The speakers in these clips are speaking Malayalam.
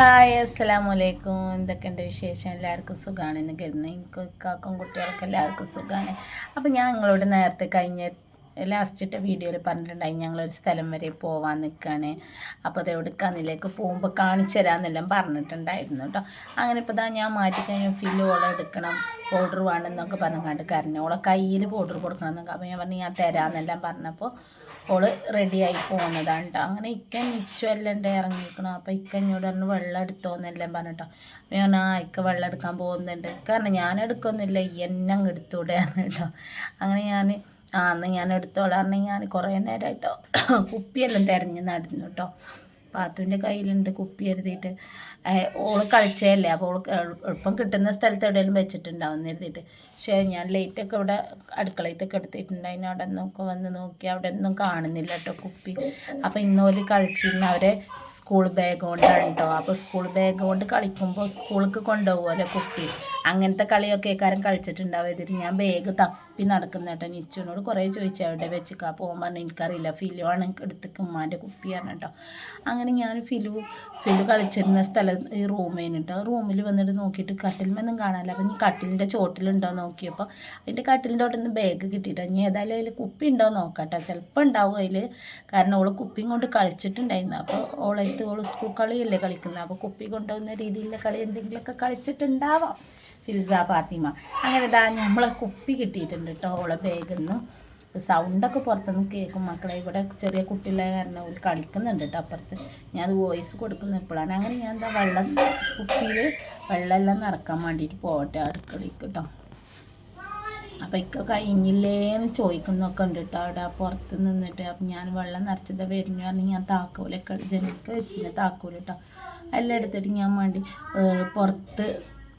അസ്സലാമു അലൈക്കും എന്തൊക്കെയുണ്ട് വിശേഷം? എല്ലാവർക്കും സുഖമാണ് എന്ന് കരുതുന്നു. എനിക്ക് കാക്കും കുട്ടികൾക്കും എല്ലാവർക്കും സുഖമാണ് അപ്പോൾ ഞാൻ നിങ്ങളോട് നേരത്തെ കഴിഞ്ഞ ലാസ്റ്റിട്ട വീഡിയോയിൽ പറഞ്ഞിട്ടുണ്ടായി ഞങ്ങളൊരു സ്ഥലം വരെ പോവാൻ നിൽക്കുകയാണ് അപ്പോൾ അത് എവിടേക്കാന്നിലേക്ക് പോകുമ്പോൾ കാണിച്ചു തരാമെന്നെല്ലാം പറഞ്ഞിട്ടുണ്ടായിരുന്നു കേട്ടോ അങ്ങനെ ഇപ്പോൾ ഇതാ ഞാൻ മാറ്റിക്കഴിഞ്ഞാൽ ഫില്ല് ഓളം എടുക്കണം പൗഡർ വേണമെന്നൊക്കെ പറഞ്ഞുകൊണ്ട് കരഞ്ഞു. ഓളെ കയ്യിൽ പൗഡർ കൊടുക്കണം എന്നൊക്കെ അപ്പോൾ ഞാൻ പറഞ്ഞു ഞാൻ തരാമെന്നെല്ലാം പറഞ്ഞപ്പോൾ ഓൾ റെഡിയായി പോകുന്നതാണ് കേട്ടോ അങ്ങനെ ഇക്ക മിച്ചം എല്ലാം ഉണ്ട് ഇറങ്ങിക്കണം. അപ്പോൾ ഇക്ക എന്നോട് പറഞ്ഞു വെള്ളം എടുത്തോന്നെല്ലാം പറഞ്ഞിട്ടോ അപ്പോൾ ഞാൻ ആ ഇക്ക വെള്ളം എടുക്കാൻ പോകുന്നുണ്ട്. കാരണം ഞാൻ എടുക്കൊന്നുമില്ല ഈ എന്നെ അങ്ങ് എടുത്തൂടെ കേട്ടോ അങ്ങനെ ഞാൻ ആ അന്ന് ഞാൻ എടുത്തോളാറിന് ഞാൻ കുറേ നേരമായിട്ടോ കുപ്പിയെല്ലാം തിരഞ്ഞ് നടന്നു കേട്ടോ പാത്തുവിന്റെ കയ്യിലുണ്ട് കുപ്പി എഴുതിയിട്ട് ഓൾ കളിച്ചതല്ലേ? അപ്പോൾ എളുപ്പം കിട്ടുന്ന സ്ഥലത്ത് എവിടെയെങ്കിലും വെച്ചിട്ടുണ്ടാവും എഴുതിയിട്ട് പക്ഷേ ഞാൻ ലൈറ്റൊക്കെ ഇവിടെ അടുക്കളയിലൊക്കെ എടുത്തിട്ടുണ്ട്. അതിന് അവിടെ നിന്നൊക്കെ വന്ന് നോക്കി. അവിടെ ഒന്നും കാണുന്നില്ല കേട്ടോ കുപ്പി. അപ്പോൾ ഇന്നോൽ കളിച്ചിരുന്ന. അവരെ സ്കൂൾ ബാഗ് കൊണ്ടാണ് കേട്ടോ അപ്പോൾ സ്കൂൾ ബാഗ് കൊണ്ട് കളിക്കുമ്പോൾ സ്കൂൾക്ക് കൊണ്ടുപോകുമല്ലോ കുപ്പി. അങ്ങനത്തെ കളിയൊക്കെ കാരം കളിച്ചിട്ടുണ്ടാവും എഴുതിയിട്ട് ഞാൻ ബാഗ് തപ്പി നടക്കുന്ന കേട്ടോ നിച്ചുവിനോട് കുറേ ചോദിച്ചു അവിടെ വെച്ചിക്കാ പോകാൻ പറഞ്ഞു. എനിക്കറിയില്ല ഫിലു ആണ് എടുത്ത് ഉമ്മാന്റെ കുപ്പിയാണ് കേട്ടോ. അങ്ങനെ ഞാൻ ഫിലു ഫിലു കളിച്ചിരുന്ന സ്ഥലം ഈ റൂമേന് കേട്ടോ. റൂമിൽ വന്നിട്ട് നോക്കിയിട്ട് കട്ടിൽമൊന്നും കാണാനില്ല. അപ്പം കട്ടിലിന്റെ ചോട്ടിലുണ്ടോ നോക്കിയപ്പോൾ അതിന്റെ കട്ടിലിന്റെ അവിടെ നിന്ന് ബാഗ് കിട്ടിയിട്ടോ. ഇനി ഏതായാലും അതിൽ കുപ്പി ഉണ്ടോ നോക്കട്ടോ ചിലപ്പോൾ ഉണ്ടാവും അതിൽ. കാരണം ഓൾ കുപ്പിയും കൊണ്ട് കളിച്ചിട്ടുണ്ടായിരുന്നു. അപ്പോൾ ഓളെടുത്ത് ഓൾ സ്കൂൾ കളിയല്ലേ കളിക്കുന്നത്. അപ്പോൾ കുപ്പി കൊണ്ടുപോകുന്ന രീതിയിലുള്ള കളി എന്തെങ്കിലുമൊക്കെ കളിച്ചിട്ടുണ്ടാവാം. ഫിൽസ ഫാത്തിമ. അങ്ങനെ ഇതാ നമ്മളെ കുപ്പി കിട്ടിയിട്ടുണ്ട് കേട്ടോ ഓളെ ബാഗിൽ സൗണ്ടൊക്കെ പുറത്തുനിന്ന് കേൾക്കും. മക്കളെ ഇവിടെ ചെറിയ കുട്ടികളെ കാരണം അവർ കളിക്കുന്നുണ്ട് കേട്ടോ അപ്പുറത്ത്. ഞാൻ അത് വോയിസ് കൊടുക്കുന്ന എപ്പോഴാണ് അങ്ങനെ ഞാൻ എന്താ വെള്ളം കുപ്പിയിൽ വെള്ളമെല്ലാം നിറക്കാൻ വേണ്ടിയിട്ട് പോകട്ടെ അടുക്കളയ്ക്ക് കേട്ടോ അപ്പം ഇക്ക കഴിഞ്ഞില്ലേന്ന് ചോദിക്കുന്നൊക്കെ ഉണ്ട് കേട്ടോ അവിടെ പുറത്ത് നിന്നിട്ട് അപ്പം ഞാൻ വെള്ളം നിറച്ചത് വരുന്നു പറഞ്ഞ് ഞാൻ താക്കോലൊക്കെ ജനക്ക് വെച്ചിട്ടുണ്ട് താക്കോൽ കേട്ടോ എല്ലാം എടുത്തിട്ട് ഞാൻ വേണ്ടി പുറത്ത്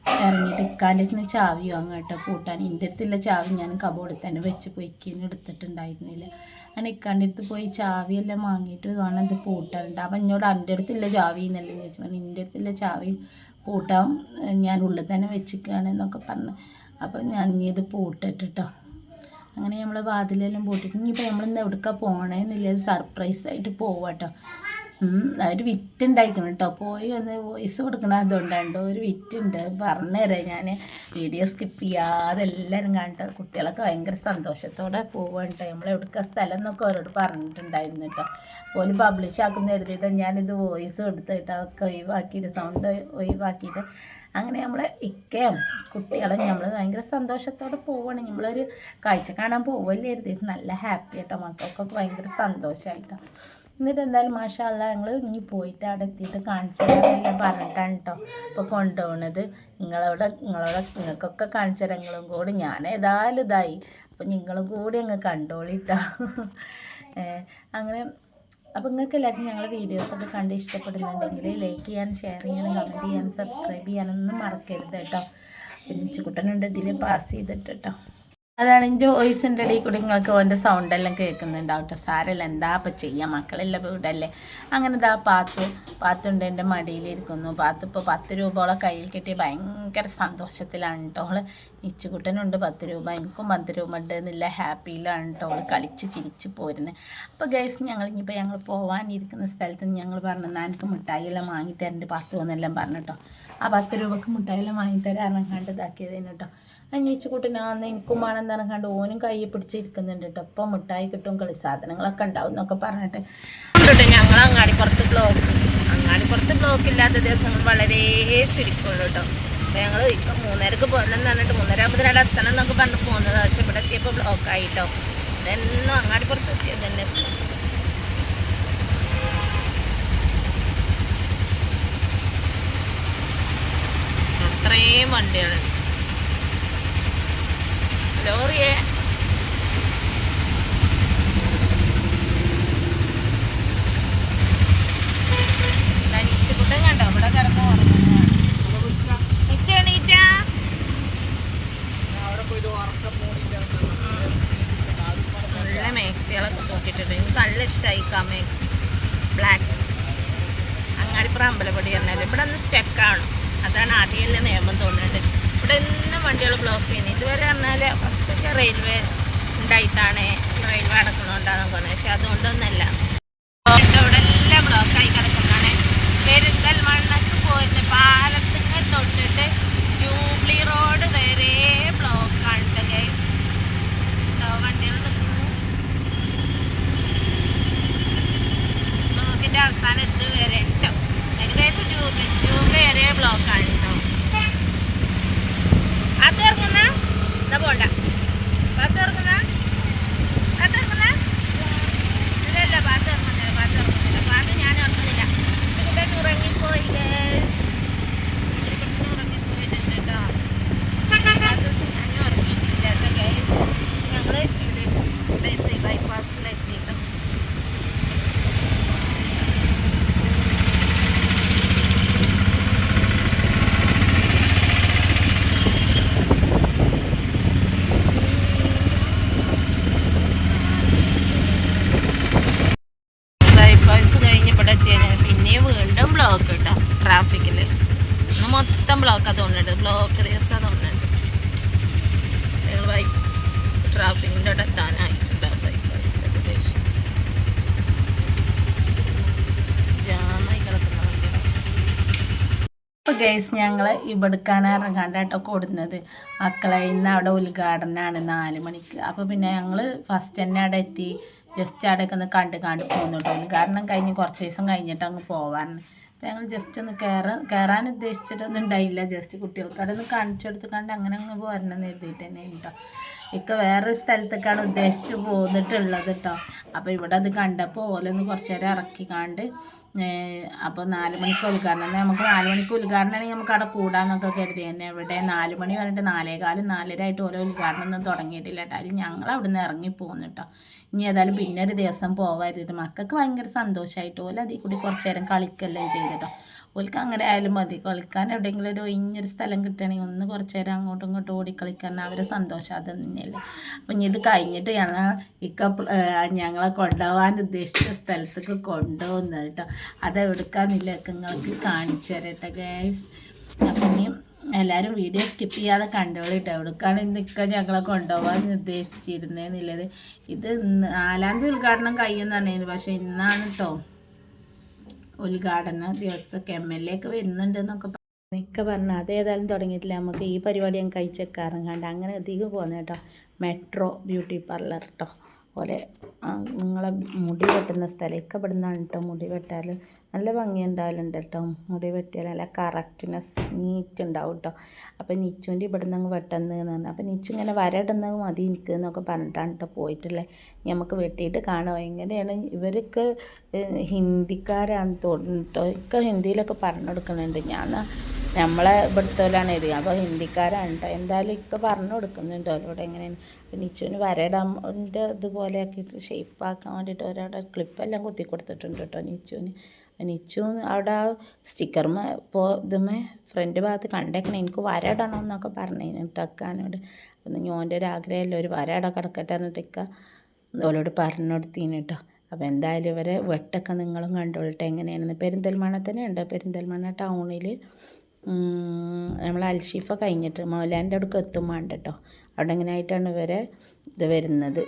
ഇറങ്ങിയിട്ട് ഇക്കാന്റെ നിന്ന് ചാവി വാങ്ങാം കേട്ടോ. പൂട്ടാൻ എന്റെ അടുത്തുള്ള ചാവി ഞാൻ കബോർഡിൽ തന്നെ വെച്ച് പൊയ്ക്കിന്ന് എടുത്തിട്ടുണ്ടായിരുന്നില്ല. അങ്ങനെ ഇക്കാന്റെ അടുത്ത് പോയി ചാവിയെല്ലാം വാങ്ങിയിട്ട് വേണം ഇത് പൂട്ടാനുണ്ട്. അപ്പം എന്നോട് എന്റെ അടുത്തുള്ള ചാവി എന്നല്ലേ ചോദിച്ചു. പറഞ്ഞു എന്റെ അടുത്തുള്ള ചാവി പൂട്ടാൻ ഞാൻ ഉള്ളിൽ തന്നെ വെച്ചിരിക്കുകയാണ് എന്നൊക്കെ പറഞ്ഞു. അപ്പം ഞാൻ ഇനി ഇത് പൂട്ടിട്ടോ അങ്ങനെ നമ്മൾ വാതിലെല്ലാം പൂട്ടിട്ട് ഇനിയിപ്പോൾ നമ്മൾ ഇന്ന് എവിടേക്കാണ് പോകണേന്നില്ല സർപ്രൈസ് ആയിട്ട് പോവാട്ടോ അവർ വിറ്റുണ്ടായിരിക്കണം കേട്ടോ. പോയി ഒന്ന് വോയിസ് കൊടുക്കണം അതുകൊണ്ടാണ്ടോ ഒരു വിറ്റുണ്ട്. പറഞ്ഞുതരാം ഞാൻ വീഡിയോ സ്കിപ്പ് ചെയ്യാതെ എല്ലാവരും കണ്ട്. കുട്ടികളൊക്കെ ഭയങ്കര സന്തോഷത്തോടെ പോവാണ് നമ്മൾ എവിടുക്ക സ്ഥലം എന്നൊക്കെ അവരോട് പറഞ്ഞിട്ടുണ്ടായിരുന്നു കേട്ടോ. ഓൽ പബ്ലിഷ് ആക്കുന്ന എഴുതിയിട്ട് ഞാനിത് വോയിസ് കൊടുത്തിട്ട് അതൊക്കെ ഒഴിവാക്കിയിട്ട് സൗണ്ട് ഒഴിവാക്കിയിട്ട്. അങ്ങനെ നമ്മൾ ഇക്കയും കുട്ടികളും നമ്മൾ ഭയങ്കര സന്തോഷത്തോടെ പോവാണ്. നമ്മളൊരു കാഴ്ച കാണാൻ പോവല്ലേ എഴുതിയിട്ട് നല്ല ഹാപ്പി ആയിട്ടോ മക്കൾക്കൊക്കെ ഭയങ്കര സന്തോഷമായിട്ടോ എന്നിട്ട് എന്തായാലും മാഷാല്ല ഞങ്ങൾ ഇനി പോയിട്ട് അവിടെ എത്തിയിട്ട് കാണിച്ചു പറഞ്ഞിട്ടാണ് കേട്ടോ ഇപ്പോൾ കൊണ്ടുപോകണത് നിങ്ങളവിടെ നിങ്ങളവിടെ നിങ്ങൾക്കൊക്കെ കാണിച്ചു തരാം നിങ്ങളും കൂടി ഞാൻ ഏതായാലും ഇതായി. അപ്പം നിങ്ങളും കൂടി അങ്ങ് കണ്ടോളിട്ടോ അങ്ങനെ അപ്പോൾ നിങ്ങൾക്ക് എല്ലാവർക്കും ഞങ്ങളുടെ വീഡിയോസൊക്കെ കണ്ട് ഇഷ്ടപ്പെടുന്നുണ്ടെങ്കിൽ ലൈക്ക് ചെയ്യാൻ ഷെയർ ചെയ്യാനും കമന്റ് ചെയ്യാനും സബ്സ്ക്രൈബ് ചെയ്യാനൊന്നും മറക്കരുത് കേട്ടോ പിന്നെ ചുക്കുട്ടനുണ്ട് ഇതിൽ പാസ് ചെയ്തിട്ട് കേട്ടോ അതാണ് എന്റെ വോയിസിന്റെ ഇടയിൽ കൂടി നിങ്ങൾക്ക് ഓന്റെ സൗണ്ടെല്ലാം കേൾക്കുന്നുണ്ടാവും കേട്ടോ സാരല്ല എന്താ അപ്പം ചെയ്യാം? മക്കളെല്ലാം വീടല്ലേ അങ്ങനെ ഇതാ പാത്തു പാത്തുണ്ട് എന്റെ മടിയിലിരിക്കുന്നു. പാത്തു ഇപ്പോൾ പത്ത് രൂപയോളം കയ്യിൽ കിട്ടി ഭയങ്കര സന്തോഷത്തിലാണ് കേട്ടോ അവൾ നിച്ചുകുട്ടനുണ്ട് പത്ത് രൂപ. എനിക്കും പത്ത് രൂപ ഉണ്ട് എന്നില്ല ഹാപ്പിയിലാണ് കേട്ടോ അവൾ കളിച്ച് ചിരിച്ച് പോരുന്നത് അപ്പോൾ ഗൈസ് ഞങ്ങൾ ഇനിയിപ്പോൾ ഞങ്ങൾ പോകാനിരിക്കുന്ന സ്ഥലത്ത് ഞങ്ങൾ പറഞ്ഞു എന്നാൽ എനിക്ക് മിഠായിയെല്ലാം വാങ്ങിത്തരണ്ട്. പത്ത് എന്നെല്ലാം പറഞ്ഞു കേട്ടോ ആ പത്ത് രൂപക്ക് മിഠായിയെല്ലാം വാങ്ങിത്തരാൻ കണ്ട് ഇതാക്കിയതേനു കേട്ടോ അഞ്ഞിച്ച് കുട്ടനാന്ന് എനിക്കും വേണം പറഞ്ഞാണ്ട് ഓനും കയ്യിൽ പിടിച്ചിരിക്കുന്നുണ്ട് കേട്ടോ അപ്പം മിഠായി കിട്ടും കളി സാധനങ്ങളൊക്കെ ഉണ്ടാവും എന്നൊക്കെ പറഞ്ഞിട്ട്. കേട്ടോ ഞങ്ങൾ അങ്ങാടിപ്പുറത്ത് ബ്ലോക്ക് അങ്ങാടിപ്പുറത്ത് ബ്ലോക്ക് ഇല്ലാത്ത ദിവസങ്ങൾ വളരെ ചുരുക്കമുള്ളൂ കേട്ടോ അപ്പോൾ ഞങ്ങൾ ഇപ്പം മൂന്നരക്ക് പോകണം എന്ന് പറഞ്ഞിട്ട് മൂന്നര ആകുമ്പോൾ അവിടെ എത്തണം എന്നൊക്കെ പറഞ്ഞിട്ട് പോകുന്നത് പക്ഷെ ഇവിടെ എത്തിയപ്പോൾ ബ്ലോക്ക് ആയിട്ടോ ഇതെന്നും അങ്ങാടിപ്പുറത്ത് എത്തിയത് തന്നെ. അത്രയും വണ്ടികളുണ്ട്. ലോറിയെ നിച്ചുകുട്ടൻ കണ്ടോ? ഇവിടെ ബ്ലാക്ക് അമ്പലപ്പടി പറഞ്ഞാൽ ഇവിടെ ഒന്ന് സ്റ്റെക്കാണ് അതാണ് ആദ്യമല്ലേ നിയമം തോന്നുന്നുണ്ട് ഇവിടെ എന്നും വണ്ടികൾ ബ്ലോക്ക് ചെയ്യുന്നത് ഇതുവരെ പറഞ്ഞാൽ ഫസ്റ്റൊക്കെ റെയിൽവേ ഉണ്ടായിട്ടാണ് റെയിൽവേ അടക്കണോണ്ടാണെന്ന് പറഞ്ഞത് പക്ഷെ അതുകൊണ്ടൊന്നല്ല. ഇന്ന് മൊത്തം ബ്ലോക്ക് തോന്നുന്നുണ്ട് ബ്ലോക്ക് ദിവസം തോന്നുന്നുണ്ട് ഞങ്ങൾ വൈ ട്രാഫിക്കിന്റെ അവിടെ എത്താനായിട്ടുണ്ട് ബൈപ്പാസ് അപ്പോൾ ഗൈസ് ഞങ്ങൾ ഇവിടുക്കാണ് ഇറങ്ങാണ്ട് ഓടുന്നത് മക്കളെ ഇന്ന് അവിടെ ഉദ്ഘാടനമാണ് നാല് മണിക്ക്. അപ്പോൾ പിന്നെ ഞങ്ങൾ ഫസ്റ്റ് തന്നെ അവിടെ എത്തി. ജസ്റ്റ് അവിടെയൊക്കെ ഒന്ന് കണ്ട് കണ്ട് പോകുന്നുണ്ടോ കേട്ടോ. ഉദ്ഘാടനം കഴിഞ്ഞ് കുറച്ച് ദിവസം കഴിഞ്ഞിട്ട് അങ്ങ് പോവാറുണ്ട് ഞങ്ങൾ ജസ്റ്റ് ഒന്ന് കയറാൻ കയറാൻ ഉദ്ദേശിച്ചിട്ടൊന്നും ഉണ്ടായില്ല ജസ്റ്റ് കുട്ടികൾക്ക് അവിടെ ഒന്ന് കാണിച്ചെടുത്ത് കണ്ട് അങ്ങനെ അങ്ങ് പോരണം എന്ന് എഴുതിയിട്ട് തന്നെ കേട്ടോ ഇക്ക വേറൊരു സ്ഥലത്തേക്കാണ് ഉദ്ദേശിച്ച് പോന്നിട്ടുള്ളത് കേട്ടോ അപ്പോൾ ഇവിടെ അത് കണ്ടപ്പോൾ ഓലൊന്ന് കുറച്ച് നേരം ഇറക്കി കാണ്ട് അപ്പോൾ നാല് മണിക്ക് ഉദ്ഘാടനം. നമുക്ക് നാല് മണിക്ക് ഉദ്ഘാടനമാണെങ്കിൽ നമുക്ക് അവിടെ കൂടാന്നൊക്കെ കരുതി. തന്നെ ഇവിടെ നാല് മണി പറഞ്ഞിട്ട് നാലേകാലും നാലരായിട്ട് ഓരോ ഉദ്ഘാടനം ഒന്നും തുടങ്ങിയിട്ടില്ല കേട്ടോ അതിൽ ഞങ്ങൾ അവിടെ നിന്ന് ഇറങ്ങി പോകുന്നു കേട്ടോ ഇനി ഏതായാലും പിന്നെ ഒരു ദിവസം പോവാതിട്ട് മക്കൾക്ക് ഭയങ്കര സന്തോഷമായിട്ട് ഓല അതിൽ കൂടി കുറച്ച് നേരം കളിക്കല്ലേ ചെയ്തിട്ടോ. ഓൽക്ക് അങ്ങനെ ആയാലും മതി. കളിക്കാൻ എവിടെയെങ്കിലും ഒരു ഒഴിഞ്ഞൊരു സ്ഥലം കിട്ടുകയാണെങ്കിൽ ഒന്ന് കുറച്ച് നേരം അങ്ങോട്ടും ഇങ്ങോട്ടും ഓടി കളിക്കാൻ അവരെ സന്തോഷം അത് തന്നെയല്ലേ. അപ്പം ഇനി ഇത് കഴിഞ്ഞിട്ട് ഞങ്ങൾ ഇക്ക ഞങ്ങളെ കൊണ്ടുപോകാൻ ഉദ്ദേശിച്ച സ്ഥലത്തേക്ക് കൊണ്ടുപോകുന്നത് കേട്ടോ. അത് എടുക്കാന്നില്ല നിങ്ങൾക്ക് കാണിച്ചു തരട്ടെ ഗൈസ് അപ്പം ഇനി എല്ലാവരും വീഡിയോ സ്കിപ്പ് ചെയ്യാതെ കണ്ടോളിട്ടോ എവിടേക്കാണ് ഇന്നൊക്കെ ഞങ്ങളെ കൊണ്ടുപോകാൻ ഉദ്ദേശിച്ചിരുന്നതെന്നുള്ളത് ഇത് നാലാം തീയതി ഉദ്ഘാടനം കഴിയുമെന്ന് പറഞ്ഞിരുന്നു. പക്ഷേ ഇന്നാണ് കേട്ടോ ഉദ്ഘാടന ദിവസമൊക്കെ എം എൽ എ ഒക്കെ വരുന്നുണ്ട് എന്നൊക്കെ മിക്ക പറഞ്ഞു. അതേതായാലും തുടങ്ങിയിട്ടില്ല. നമുക്ക് ഈ പരിപാടി ഞാൻ കഴിച്ചേക്കാറും അങ്ങനെ അധികം പോകുന്നത് കേട്ടോ മെട്രോ ബ്യൂട്ടി പാർലർ കേട്ടോ പോലെ നിങ്ങളെ മുടി വെട്ടുന്ന സ്ഥലമൊക്കെ ഇവിടെ നിന്നാണ് കേട്ടോ മുടി വെട്ടാൽ. നല്ല ഭംഗി ഉണ്ടാവലുണ്ട് കേട്ടോ. മുടി വെട്ടിയാൽ നല്ല കറക്റ്റ്നെസ് നീറ്റ് ഉണ്ടാവും കേട്ടോ. അപ്പം നിച്ചുവിന്റെ ഇവിടെ നിന്ന് അങ്ങ് വെട്ടുന്നത് പറഞ്ഞു. അപ്പം നിച്ചു ഇങ്ങനെ വരടുന്നത് മതി എനിക്ക് എന്നൊക്കെ പറഞ്ഞിട്ടാണ് കേട്ടോ പോയിട്ടുള്ളത്. നമുക്ക് വെട്ടിയിട്ട് കാണുക എങ്ങനെയാണ് ഇവർക്ക് ഹിന്ദിക്കാരാണ് തോന്നുന്നു കേട്ടോ. ഒക്കെ ഹിന്ദിയിലൊക്കെ പറഞ്ഞു കൊടുക്കുന്നുണ്ട്. ഞാൻ നമ്മളെ ഇവിടുത്തോലാണ് ഇത്. അപ്പോൾ ഹിന്ദിക്കാരാണ് കേട്ടോ എന്തായാലും ഇക്ക പറഞ്ഞു കൊടുക്കുന്നുണ്ട് അവരോട് എങ്ങനെയാണ്? നിച്ചുവിന് വരയിടാന്റെ ഇതുപോലെ ആക്കിയിട്ട് ഷേപ്പാക്കാൻ വേണ്ടിയിട്ട് ഒരാളുടെ ക്ലിപ്പെല്ലാം കുത്തി കൊടുത്തിട്ടുണ്ട് കേട്ടോ നിച്ചുവിന്. നിച്ചു അവിടെ സ്റ്റിക്കർമ ഇപ്പോൾ ഇതുമേ ഫ്രണ്ട് ഭാഗത്ത് കണ്ടേക്കണം. എനിക്ക് വരയിടണം എന്നൊക്കെ പറഞ്ഞു ടക്കാനോട് അപ്പം ഞോന്റെ ഒരു ആഗ്രഹമല്ലോ ഒരു വരയിട കിടക്കട്ടെ എന്നിട്ട് ഇക്ക ഓലോട് പറഞ്ഞു കൊടുത്തീന് കേട്ടോ അപ്പോൾ എന്തായാലും ഇവരെ വെട്ടൊക്കെ നിങ്ങളും കണ്ടോളട്ടെ. എങ്ങനെയാണെന്ന്. പെരിന്തൽമണ്ണ തന്നെ ഉണ്ട് പെരിന്തൽമണ്ണ ടൗണിൽ നമ്മൾ അൽഷിഫ കഴിഞ്ഞിട്ട് മൗലാന്റെ അടുക്ക് എത്തും കേട്ടോ അവിടെ എങ്ങനെയായിട്ടാണ് ഇവരെ ഇത് വരുന്നത്?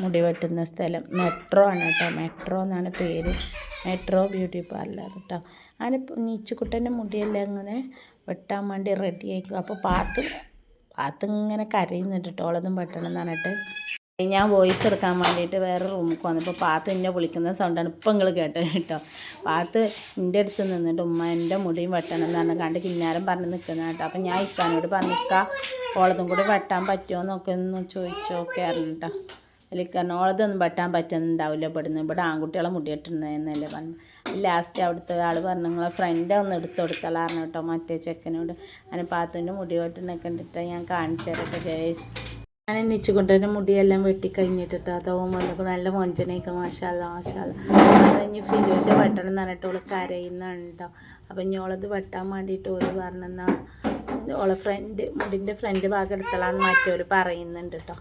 മുടി വെട്ടുന്ന സ്ഥലം. മെട്രോ ആണ് കേട്ടോ. മെട്രോ എന്നാണ് പേര്. മെട്രോ ബ്യൂട്ടി പാർലർ കേട്ടോ. അങ്ങനെ നീച്ചുകുട്ടന്റെ മുടിയെല്ലാം ഇങ്ങനെ വെട്ടാൻ വേണ്ടി റെഡി ആയിക്കും. അപ്പോൾ പാത്തും പാത്ത് ഇങ്ങനെ കരയുന്നുണ്ട് കേട്ടോ. ഓളതും വെട്ടണം എന്ന് പറഞ്ഞിട്ട്. ഞാൻ വോയിസ് എടുക്കാൻ വേണ്ടിയിട്ട് വേറെ റൂമിൽ വന്നപ്പോൾ പാത്ത് എന്നെ വിളിക്കുന്ന സൗണ്ടാണ് ഇപ്പം നിങ്ങൾ കേട്ടത് കേട്ടോ. പാത്ത് എന്റെ അടുത്ത് നിന്നിട്ട് ഉമ്മ എന്റെ മുടിയും വെട്ടണം എന്ന് പറഞ്ഞാൽ കണ്ട് കിന്നാരം പറഞ്ഞ് നിൽക്കുന്ന കേട്ടോ. അപ്പം ഞാൻ ഇക്കാനോട് പറഞ്ഞിക്ക ഓളതും കൂടി വെട്ടാൻ പറ്റുമോ എന്നൊക്കെ ഒന്ന് ചോദിച്ചോക്കെ അറിഞ്ഞിട്ടോ അതിൽ കാരണം ഓളതൊന്നും വെട്ടാൻ പറ്റുന്നുണ്ടാവില്ല ഇവിടുന്ന്. ഇവിടെ ആൺകുട്ടികളെ മുടി വെട്ടുന്നതെന്നല്ലേ പറഞ്ഞു. ലാസ്റ്റ് അവിടുത്തെ ആൾ പറഞ്ഞു നിങ്ങളെ ഫ്രണ്ട് ഒന്ന് എടുത്ത് കൊടുത്തലാറിന് കേട്ടോ മറ്റേ ചെക്കനോട്. അതിന് പാത്തുവിന്റെ മുടി വെട്ടുന്നൊക്കെ കണ്ടിട്ട് ഞാൻ കാണിച്ചു തരട്ടെ ഗേസ് ഞാൻ എണ്ണിച്ചുകൊണ്ട് തന്നെ മുടിയെല്ലാം വെട്ടിക്കഴിഞ്ഞിട്ടിട്ട് അതവും വന്നപ്പോൾ നല്ല മൊഞ്ചനയൊക്കെ മാഷാല്ല മാഷാല്ല. കഴിഞ്ഞ് ഫിലുവിന്റെ വെട്ടണം എന്ന് പറഞ്ഞിട്ട് ഓൾ കരയുന്നുണ്ടോ അപ്പം ഇനി ഓളത് വെട്ടാൻ വേണ്ടിയിട്ട് ഓര് പറഞ്ഞെന്നാ ഓളെ ഫ്രണ്ട് മുടിന്റെ ഫ്രണ്ട് ഭാഗം എടുത്തലാന്ന് മറ്റവർ പറയുന്നുണ്ട് കേട്ടോ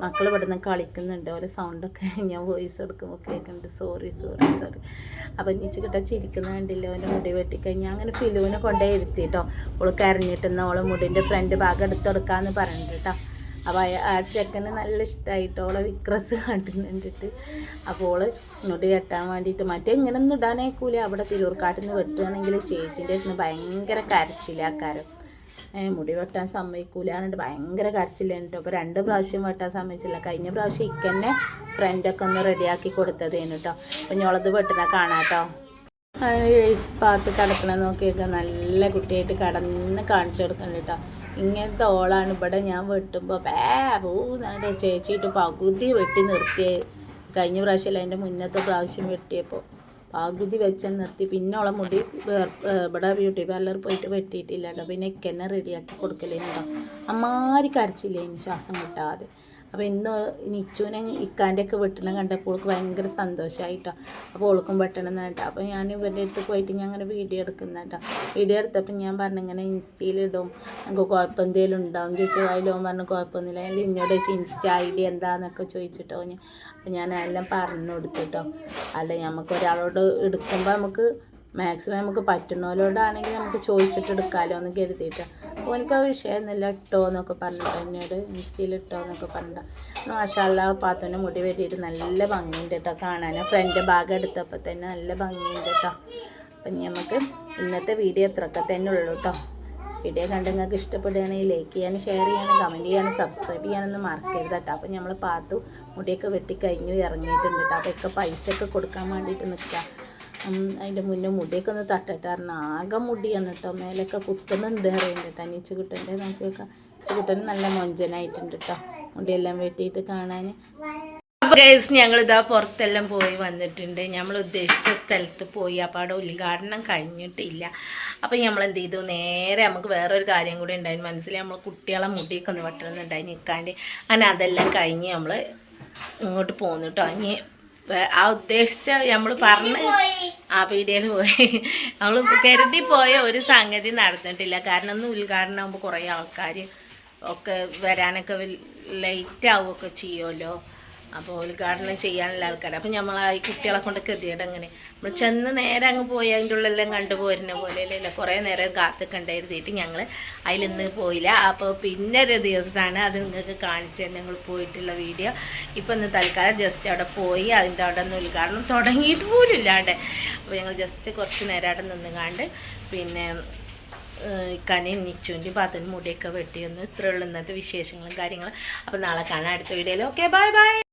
മക്കൾ ഇവിടെ നിന്ന് കളിക്കുന്നുണ്ട് ഓരോ സൗണ്ടൊക്കെ ഞാൻ വോയിസ് എടുക്കുമ്പോൾ കേൾക്കുന്നുണ്ട്. സോറി സോറി സോറി അപ്പം നീച്ച് കിട്ടാൻ ചിരിക്കുന്ന കണ്ടില്ല ഓന്റെ മുടി വെട്ടിക്കഴിഞ്ഞാൽ അങ്ങനെ ഫിലുവിനെ കൊണ്ടേ ഇരുത്തി കേട്ടോ ഓൾ കരഞ്ഞിട്ടുന്ന ഓളെ മുടിന്റെ ഫ്രണ്ട് ഭാഗം എടുത്തെടുക്കാമെന്ന് പറഞ്ഞിട്ട് കേട്ടോ അപ്പോൾ ആ ചെക്കന് നല്ല ഇഷ്ടമായിട്ട് ഓളെ വിക്രസ് കാട്ടുന്നുണ്ടിട്ട്. അപ്പോൾ ഓൾ ഇങ്ങോട്ട് കെട്ടാൻ വേണ്ടിയിട്ട് മറ്റേ ഇങ്ങനെ ഒന്നും ഇടാനേക്കൂല. അവിടെ തിരൂർക്കാട്ടിൽ നിന്ന് വെട്ടുകയാണെങ്കിൽ ചേച്ചീന്റെ അടുത്ത് ഭയങ്കര കരച്ചിലാക്കാരം മുടി വെട്ടാൻ സമ്മതിക്കൂല എന്നിട്ട് ഭയങ്കര കരച്ചില്ലാണ് കേട്ടോ അപ്പോൾ രണ്ട് പ്രാവശ്യം വെട്ടാൻ സമ്മതിച്ചില്ല. കഴിഞ്ഞ പ്രാവശ്യം ഇക്കന്നെ ഫ്രണ്ടൊക്കെ ഒന്ന് റെഡിയാക്കി കൊടുത്തതേനു കേട്ടോ അപ്പം ഞോളത് വെട്ടണ കാണാട്ടോ പാത്ത് കിടക്കണ നോക്കിയൊക്കെ നല്ല കുട്ടിയായിട്ട് കടന്ന് കാണിച്ചു കൊടുക്കണം കേട്ടോ ഇങ്ങനത്തെ ഓളാണ്. ഇവിടെ ഞാൻ വെട്ടുമ്പോൾ ബേ പൂന്നാണ്ട് ചേച്ചിയിട്ട് പകുതി വെട്ടി നിർത്തിയത് കഴിഞ്ഞ പ്രാവശ്യമല്ല അതിന്റെ മുന്നത്തെ പ്രാവശ്യം വെട്ടിയപ്പോൾ പകുതി വെച്ച് നിർത്തി. പിന്നെ ഓളെ മുടി ഇവിടെ ബ്യൂട്ടി പാർലർ പോയിട്ട് വെട്ടിയിട്ടില്ല കേട്ടോ. പിന്നെ ഇക്കന്നെ റെഡിയാക്കി കൊടുക്കലേനുണ്ടോ അമ്മാരി കരച്ചില്ലേ ശ്വാസം കിട്ടാതെ അപ്പോൾ ഇന്ന് നിച്ചുവിനെ ഇക്കാന്റെ ഒക്കെ വെട്ടണം കണ്ടപ്പോൾ ഓൾക്ക് ഭയങ്കര സന്തോഷമായിട്ടോ അപ്പോൾ ഓൾക്കും വെട്ടണം കേട്ടോ. അപ്പോൾ ഞാൻ ഇവരുടെ അടുത്ത് പോയിട്ട് ഞാൻ അങ്ങനെ വീഡിയോ എടുക്കുന്ന കേട്ടോ. വീഡിയോ എടുത്തപ്പോൾ ഞാൻ പറഞ്ഞു ഇങ്ങനെ ഇൻസ്റ്റയിലിടും നമുക്ക് കുഴപ്പം എന്തെങ്കിലും ഉണ്ടാവും ചോദിച്ചു. അതിലോ പറഞ്ഞു കുഴപ്പമൊന്നുമില്ല. അതിൽ എന്നോട് ചോദിച്ചു ഇൻസ്റ്റ ഐ ഡി എന്താണെന്നൊക്കെ ചോദിച്ചിട്ടോ അപ്പോൾ ഞാൻ എല്ലാം പറഞ്ഞു കൊടുത്തിട്ടോ അല്ല നമുക്ക് ഒരാളോട് എടുക്കുമ്പോൾ നമുക്ക് മാക്സിമം നമുക്ക് പറ്റുന്നവരോടാണെങ്കിൽ നമുക്ക് ചോദിച്ചിട്ട് എടുക്കാമല്ലോ എന്ന് കരുതിയിട്ട്. എനിക്ക് ആ വിഷയമൊന്നുമില്ല ഇട്ടോ എന്നൊക്കെ പറഞ്ഞിട്ട് എന്നോട് ഇൻസ്റ്റയിൽ ഇട്ടോ എന്നൊക്കെ പറഞ്ഞിട്ട്. മാഷാല്ല പാത്തുന്റെ മുടി വെട്ടിയിട്ട് നല്ല ഭംഗിയുണ്ട് കേട്ടോ കാണാൻ ഫ്രണ്ട് ഭാഗം എടുത്തപ്പോൾ തന്നെ നല്ല ഭംഗിയുണ്ട് കേട്ടോ അപ്പം നമുക്ക് ഇന്നത്തെ വീഡിയോ ഇത്രയൊക്കെ തന്നെ ഉള്ളൂ കേട്ടോ വീഡിയോ കണ്ട് നിങ്ങൾക്ക് ഇഷ്ടപ്പെടുകയാണെങ്കിൽ ലൈക്ക് ചെയ്യാനും ഷെയർ ചെയ്യാനും കമന്റ് ചെയ്യാനും സബ്സ്ക്രൈബ് ചെയ്യാനൊന്നും മറക്കരുത് കേട്ടോ അപ്പം നമ്മൾ പാത്തു മുടിയൊക്കെ വെട്ടിക്കഴിഞ്ഞു ഇറങ്ങിയിട്ടുണ്ട് കേട്ടോ അപ്പോൾ ഒക്കെ പൈസ ഒക്കെ കൊടുക്കാൻ വേണ്ടിയിട്ട് നിൽക്കുക അതിന്റെ മുന്നേ മുടിയൊക്കെ ഒന്ന് തട്ടട്ടെ. കാരണം ആകെ മുടിയാണ് കേട്ടോ മേലൊക്കെ കുത്തുന്നുണ്ട് അറിയുന്നുണ്ട് കേട്ടോ അനി ചുക്കുട്ടന്റെ നോക്കിയൊക്കെ ചുക്കുട്ടൻ നല്ല മൊഞ്ചനായിട്ടുണ്ട് കേട്ടോ മുടിയെല്ലാം വെട്ടിയിട്ട് കാണാൻ ഗൈസ് ഞങ്ങളിതാ പുറത്തെല്ലാം പോയി വന്നിട്ടുണ്ട്. നമ്മൾ ഉദ്ദേശിച്ച സ്ഥലത്ത് പോയി. അപ്പോൾ അവിടെ ഉദ്ഘാടനം കഴിഞ്ഞിട്ടില്ല. അപ്പോൾ നമ്മൾ എന്ത് ചെയ്തു? നേരെ നമുക്ക് വേറൊരു കാര്യം കൂടി ഉണ്ടായിരുന്നു. മനസ്സിൽ നമ്മൾ കുട്ടികളെ മുടിയൊക്കെ ഒന്ന് വെട്ടണമെന്നുണ്ടായി നിൽക്കാണ്ട് അങ്ങനെ അതെല്ലാം കഴിഞ്ഞ് നമ്മൾ ഇങ്ങോട്ട് പോന്നു കേട്ടോ ഇനി ആ ഉദ്ദേശിച്ച നമ്മൾ പറഞ്ഞ ആ പീഡിയയിൽ പോയി. നമ്മൾ കരുതി പോയ ഒരു സംഗതി നടന്നിട്ടില്ല. കാരണം ഒന്ന് ഉദ്ഘാടനം ആകുമ്പോൾ കുറേ ആൾക്കാർ ഒക്കെ വരാനൊക്കെ ലേറ്റ് ആവുകയൊക്കെ ചെയ്യുമല്ലോ അപ്പോൾ ഉദ്ഘാടനം ചെയ്യാനുള്ള ആൾക്കാർ അപ്പോൾ നമ്മൾ ഈ കുട്ടികളെ കൊണ്ട് കൃതിയുടെ അങ്ങനെ. നമ്മൾ ചെന്ന് നേരെ അങ്ങ് പോയി അതിന്റെ ഉള്ളെല്ലാം കണ്ടു പോരുന്ന പോലെ അല്ലല്ലോ. കുറേ നേരം കാത്തൊക്കെ എഴുതിയിട്ട് ഞങ്ങൾ അതിലിന്ന് പോയില്ല. അപ്പോൾ പിന്നെ ഒരു ദിവസമാണ് അത് നിങ്ങൾക്ക് കാണിച്ചു ഞങ്ങൾ പോയിട്ടുള്ള വീഡിയോ. ഇപ്പം ഇന്ന് തൽക്കാലം ജസ്റ്റ് അവിടെ പോയി അതിന്റെ അവിടെ നിന്ന് ഉദ്ഘാടനം തുടങ്ങിയിട്ട് പോലും ഇല്ലാണ്ട്. അപ്പോൾ ഞങ്ങൾ ജസ്റ്റ് കുറച്ച് നേരം അവിടെ നിന്നുകാണ്ട് പിന്നെ കനയും നിച്ചുവിന്റെ പാത്തിന് മുടിയൊക്കെ വെട്ടിയൊന്ന് ഇത്രയുള്ള ഇന്നത്തെ വിശേഷങ്ങളും കാര്യങ്ങളും. അപ്പോൾ നാളെ കാണാം അടുത്ത വീഡിയോയിൽ. Okay bye bye